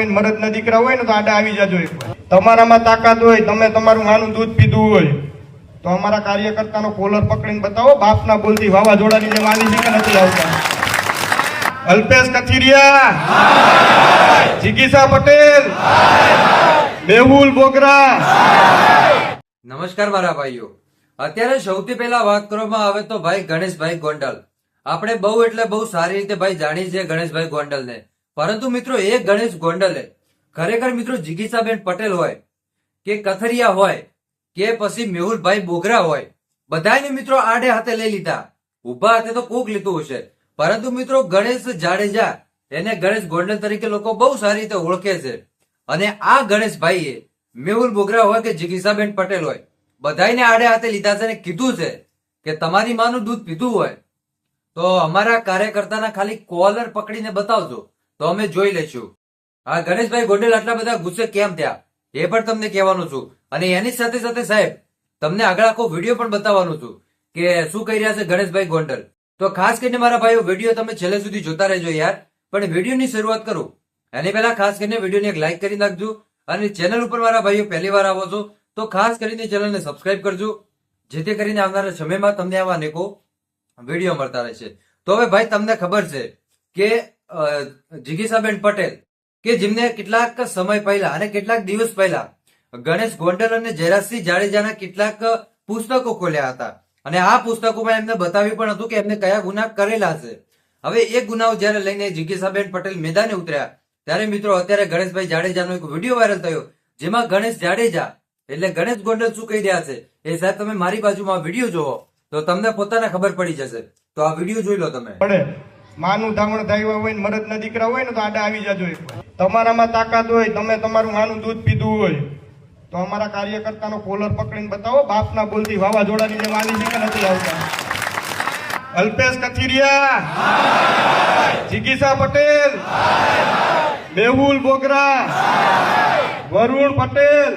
મરદના દીકરા હોય ને તો આડા આવી જાજો તમારામાં તાકાત હોય, તમે તમારું માનું દૂધ પીધું હોય, તો અમારા કાર્યકર્તાનો કોલર પકડીને બતાવો, બાપના બોલતી વાવાઝોડાની જે માની છે કે નથી આવતા. અલ્પેશ કથિરિયા. જિગીસા પટેલ. મેહુલ બોગરા. નમસ્કાર મારા ભાઈઓ. અત્યારે સૌથી પહેલા વાત કરવામાં આવે તો ભાઈ ગણેશભાઈ ગોંડલ. આપણે બહુ એટલે બહુ સારી રીતે ભાઈ જાણીએ છીએ ગણેશભાઈ ગોંડલને. પરંતુ મિત્રો એ ગણેશ ગોંડલે ખરેખર મિત્રો જિગીસાબેન પટેલ હોય કે કથરિયા હોય કે પછી મેહુલભાઈ બોગરા હોય બધાને મિત્રો આડે હાથે લઈ લીધા. ઊભા હાથે તો કોક લીધું હશે. પરંતુ મિત્રો ગણેશ જાડેજા એને ગણેશ ગોંડલ તરીકે લોકો બહુ સારી રીતે ઓળખે છે. અને આ ગણેશભાઈએ મેહુલ બોગરા હોય કે જિગીસાબેન પટેલ હોય બધાને આડે હાથે લીધા છે અને કીધું છે કે તમારી માનું દૂધ પીધું હોય, તો અમારા કાર્યકર્તાના ખાલી કોલર પકડીને બતાવજો. તો અમે જોઈ લઈશું. આ ગણેશભાઈ ગોંડલ આટલા બધા ગુસ્સે કેમ થયા? એ પણ તમને કહેવાનું છું. અને એની સાથે સાથે સાહેબ, તમને આગળ આખો વીડિયો પણ બતાવવાનું છું કે શું કહી રહ્યા છે ગણેશભાઈ ગોંડલ. તો ખાસ કરીને મારા ભાઈઓ, વીડિયો તમે છેલ્લે સુધી જોતા રહેજો યાર. પણ વિડીયોની શરૂઆત કરું. એની પહેલા ખાસ કરીને વિડીયોને એક લાઈક કરી નાખજો અને ચેનલ ઉપર મારા ભાઈઓ પહેલી વાર આવો છો, તો ખાસ કરીને ચેનલને સબસ્ક્રાઇબ કરજો, જેથી કરીને આવનારા સમયમાં તમને આવા અનેકો વીડિયો મળતા રહેશે. તો હવે ભાઈ, તમને ખબર છે કે જિગીસાબેન પટેલ, કે જેમને કેટલાક સમય પહેલા અને કેટલાક દિવસ પહેલા ગણેશ ગોંડલ અને જયરાજસિંહ જાડેજાના કેટલાક પુસ્તકો ખોલ્યા હતા. અને આ પુસ્તકોમાં એમને બતાવ્યું પણ હતું કે એમને કયા ગુના કરેલા છે. હવે એ ગુનાઓ જયારે લઈને જિગીસાબેન પટેલ મેદાને ઉતર્યા, ત્યારે મિત્રો અત્યારે ગણેશભાઈ જાડેજાનો એક વીડિયો વાયરલ થયો, જેમાં ગણેશ જાડેજા, એટલે ગણેશ ગોંડલ શું કહી રહ્યા છે, એ સાહેબ તમે મારી બાજુમાં વીડિયો જોવો તો તમને પોતાને ખબર પડી જશે. તો આ વીડિયો જોઈ લો તમે. માનું ધાવણ ધાવ્યા હોય ને મરદના દીકરા હોય ને તો આડા આવી જાજો એક તમારામાં તાકાત હોય, તમે તમારું માનું દૂધ પીધું હોય, તો અમારા કાર્યકર્તાનો કોલર પકડીને બતાવો, બાપના બોલતી વાવાઝોડાની જેમ આવી છે કે નથી આવતા. અલ્પેશ કથિરિયા. જિગીસા પટેલ. મેહુલ બોગરા. વરુણ પટેલ.